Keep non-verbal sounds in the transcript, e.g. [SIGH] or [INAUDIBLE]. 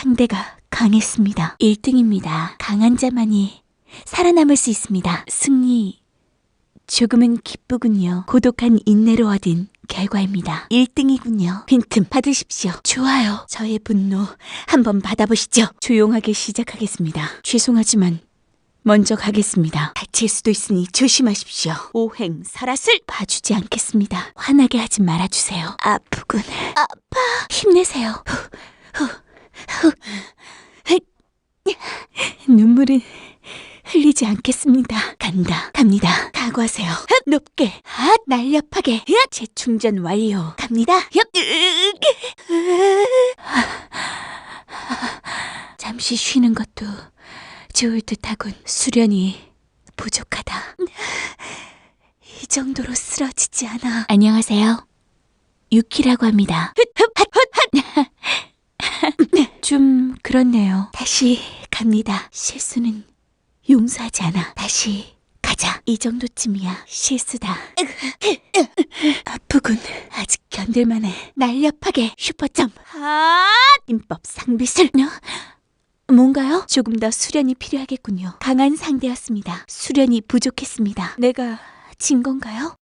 상대가 강했습니다. 1등입니다. 강한 자만이 살아남을 수 있습니다. 승리 조금은 기쁘군요. 고독한 인내로 얻은 결과입니다. 1등이군요. 빈틈 받으십시오. 좋아요. 저의 분노 한번 받아보시죠. 조용하게 시작하겠습니다. 죄송하지만 먼저 가겠습니다. 다칠 수도 있으니 조심하십시오. 오행 설았을 봐주지 않겠습니다. 화나게 하지 말아주세요. 아프군. 아파. 힘내세요. 후, 후, 후. 눈물은 흘리지 않겠습니다. 간다. 갑니다. 각오하세요. 흑. 높게. 핫. 날렵하게. 흑. 재충전 완료. 갑니다. 흑. 잠시 쉬는 것도 좋을 듯하군. 수련이 부족하다. 이 정도로 쓰러지지 않아. 안녕하세요. 유키라고 합니다. [LAUGHS] 좀 그렇네요. 다시 갑니다. 실수는 용서하지 않아. 다시 가자. 이 정도쯤이야. 실수다. 아프군. 아직 견딜만해. 날렵하게 슈퍼점. 핫! 임법 상비술. 어? 뭔가요? 조금 더 수련이 필요하겠군요. 강한 상대였습니다. 수련이 부족했습니다. 내가 진 건가요?